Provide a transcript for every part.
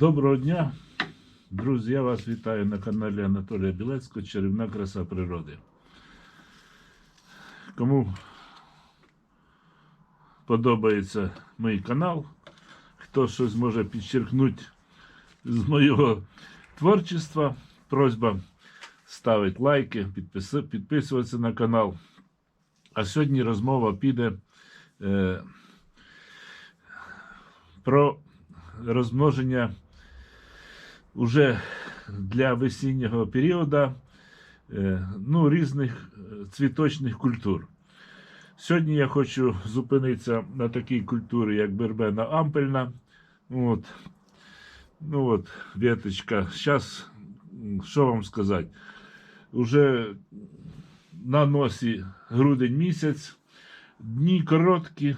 Доброго дня, друзі! Я вас вітаю на каналі Анатолія Білецького Чарівна краса природи. Кому подобається мій канал, хто щось може підчеркнути з моєго творчества, просьба ставити лайки, підписуватися на канал. А сьогодні розмова піде е, про розмноження уже для весіннього періоду е, ну, різних е, цвіточних культур. Сьогодні я хочу зупинитися на такій культурі, як бербена ампельна. От. Ну от, веточка. Зараз, що вам сказати, уже на носі грудень місяць, дні короткі,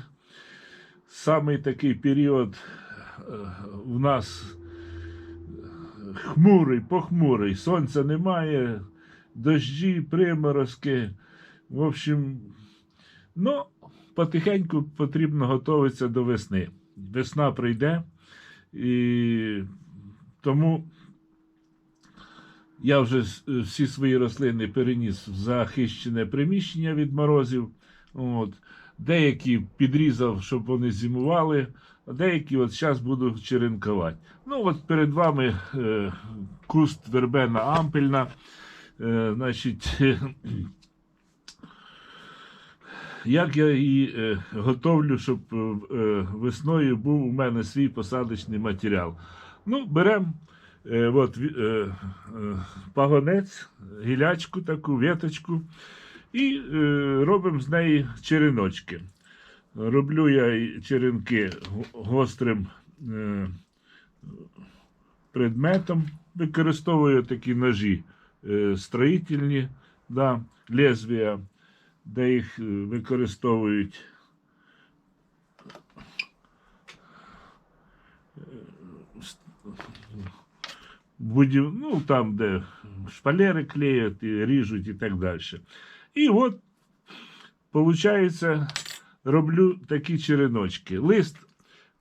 самий такий період е, в нас хмурий, похмурий, сонця немає, дощі, приморозки. В общем, ну, потихеньку потрібно готуватися до весни. Весна прийде, і тому я вже всі свої рослини переніс в захищене приміщення від морозів. От. Деякі підрізав, щоб вони зимували, деякі от зараз буду черенкувати. Ну, от перед вами е, куст вербена ампельна. Е, значить, як я її е, готовлю, щоб е, весною був у мене свій посадочний матеріал. Ну, беремо е, от, е, е, пагонець, гілячку таку, веточку, і е, робимо з неї череночки. Роблю я черенки гострим е, предметом. Використовую такі ножі е, строїтельні, да, лезвія, де їх е, використовують. Будів, ну, там, де шпалери клеять, і ріжуть і так далі. І от, виходить, роблю такі череночки. Лист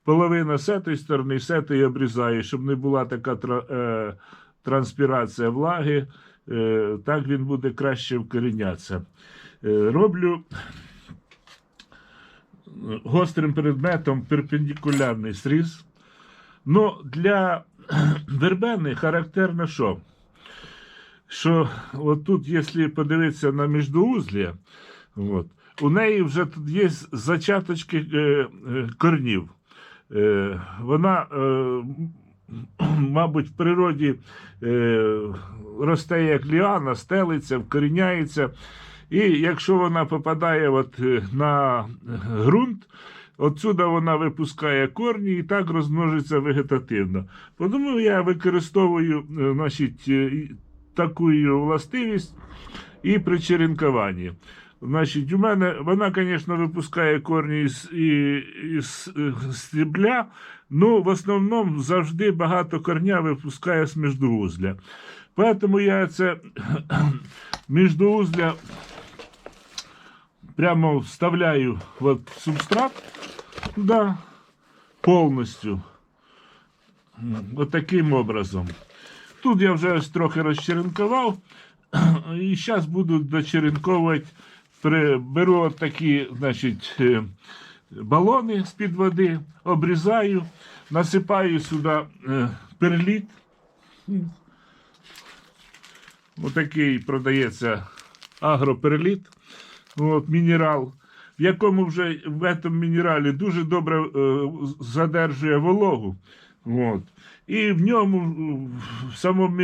половина з цієї сторони, з цієї обрізаю, щоб не була така е, транспірація влаги. Е, так він буде краще вкорінятися. Е, роблю гострим предметом перпендикулярний сріз. Ну, для вербени характерно що? Що от тут, якщо подивитися на міждоузлі, от, у неї вже тут є зачаточки е, е, корнів. Е, вона, мабуть, в природі росте як ліана, стелиться, вкоріняється. І якщо вона попадає от, на ґрунт, отсюда вона випускає корні і так розмножиться вегетативно. Тому я використовую значить, таку властивість і при черенкуванні. Значить, у мене вона, звісно, випускає корні із, і, із е, стебля, ну в основному завжди багато корня випускає з міждоузля. Тому я це міждоузля прямо вставляю в субстрат да, повністю. От таким образом. Тут я вже ось трохи розчеренкував. І зараз буду дочеренковувати. Беру такі, значить, е, балони з-під води, обрізаю, насипаю сюди е, перліт. Отакий продається агроперліт, от, мінерал, в якому вже в цьому мінералі дуже добре е, задержує вологу. От. І в ньому, в самому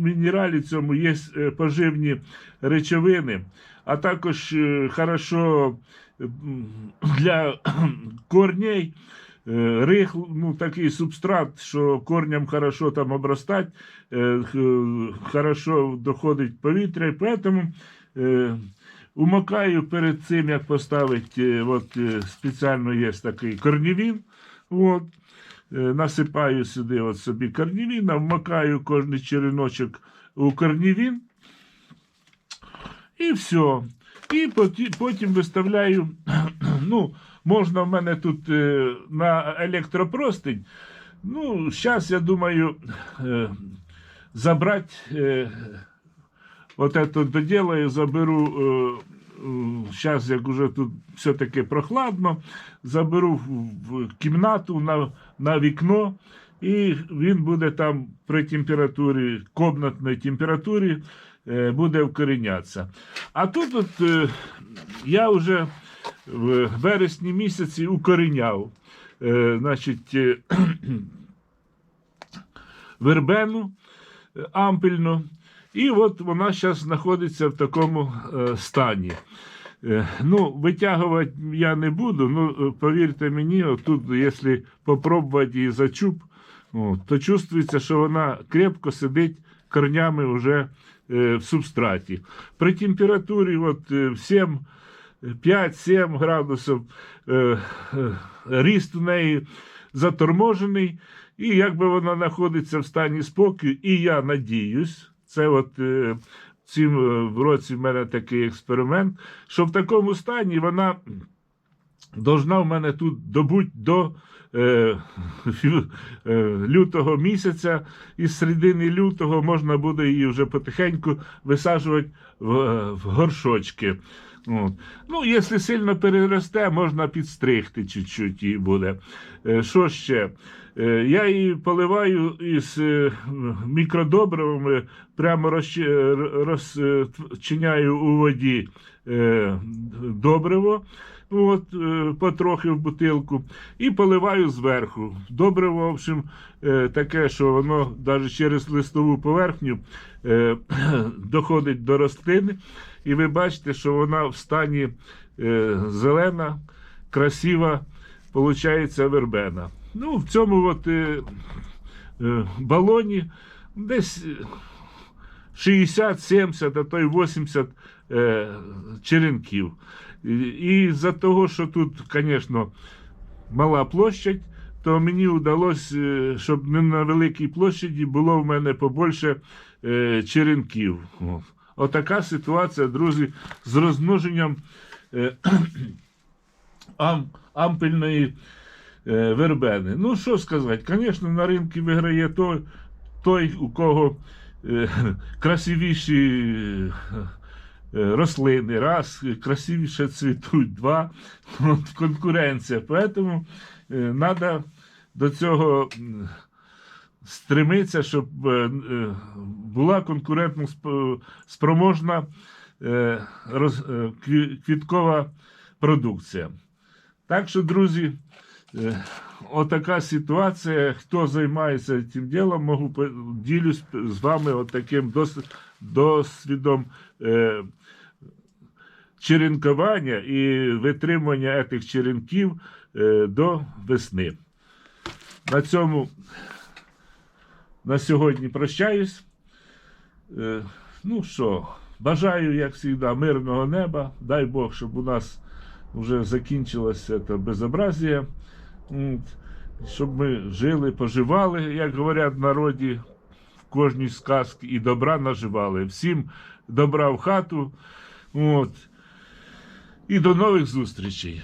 мінералі цьому є е, поживні речовини, а також е, хорошо для корней. е, Рих, ну, такий субстрат, що корням хорошо там обростать, е, хорошо доходить повітря, і тому умокаю перед цим, як поставити, от, спеціально є такий корнівін. От, насипаю сюди от собі корнівіна, вмикаю кожний череночок у корнівін. І все. І потім виставляю. ну, можна в мене тут е, на електропростень Ну, зараз, я думаю, е, забрати е, от это доделаю, заберу, зараз, як уже тут все-таки прохладно, заберу в, кімнату на, на вікно, і він буде там при температурі, комнатній температурі, е, буде вкорінятися. А тут от, е, я вже в вересні місяці укоріняв. Е, значить, вербену ампельну. І от вона зараз знаходиться в такому е, стані. Е, ну, витягувати я не буду, ну, е, повірте мені, тут, якщо попробувати її за чуб, о, то чувствується, що вона крепко сидить корнями вже в субстраті. При температурі от, е, в 7, 5-7 градусів е, е, ріст у неї заторможений, і якби вона знаходиться в стані спокою, і я надіюсь, це от е, цім е, в році в мене такий експеримент, що в такому стані вона должна в мене тут добути до е, е, лютого місяця, і з середини лютого можна буде її вже потихеньку висаджувати в, в горшочки. От. Ну, якщо сильно переросте, можна підстригти чуть-чуть її буде. Е, Що ще? Е, Я її поливаю із е, мікродобривами, прямо розчи- розчиняю у воді добриво. От, е, потрохи в бутилку, і поливаю зверху. Добриво, в общем, е, таке, що воно навіть через листову поверхню е, доходить до рослини, і ви бачите, що вона в стані зелена, красива, получається вербена. Ну, в цьому от, балоні десь е, 60-70, а то й 80 е, черенків. І, за того, що тут, звісно, мала площадь, то мені вдалося, щоб не на великій площаді було в мене побольше е, черенків. От. Отака ситуація, друзі, з розмноженням е, ам, ампельної е, вербени. Ну, що сказати, звісно, на ринку виграє той, той у кого красивіші е, е, рослини, раз, красивіше цвітуть, два, конкуренція. Поэтому треба до цього стремитися, щоб е, е, була конкурентно спроможна е, е, квіткова продукція. Так що, друзі, е, отака ситуація. Хто займається цим ділом, можу ділюсь з вами от таким досвідом е, черенкування і витримування цих черенків е, до весни. На цьому на сьогодні прощаюсь. Е, ну що, бажаю, як завжди, мирного неба. Дай Бог, щоб у нас вже закінчилося це безобразія. М, Щоб ми жили, поживали, як говорять в народі в кожній сказці, і добра наживали. Всім добра в хату. От. І до нових зустрічей.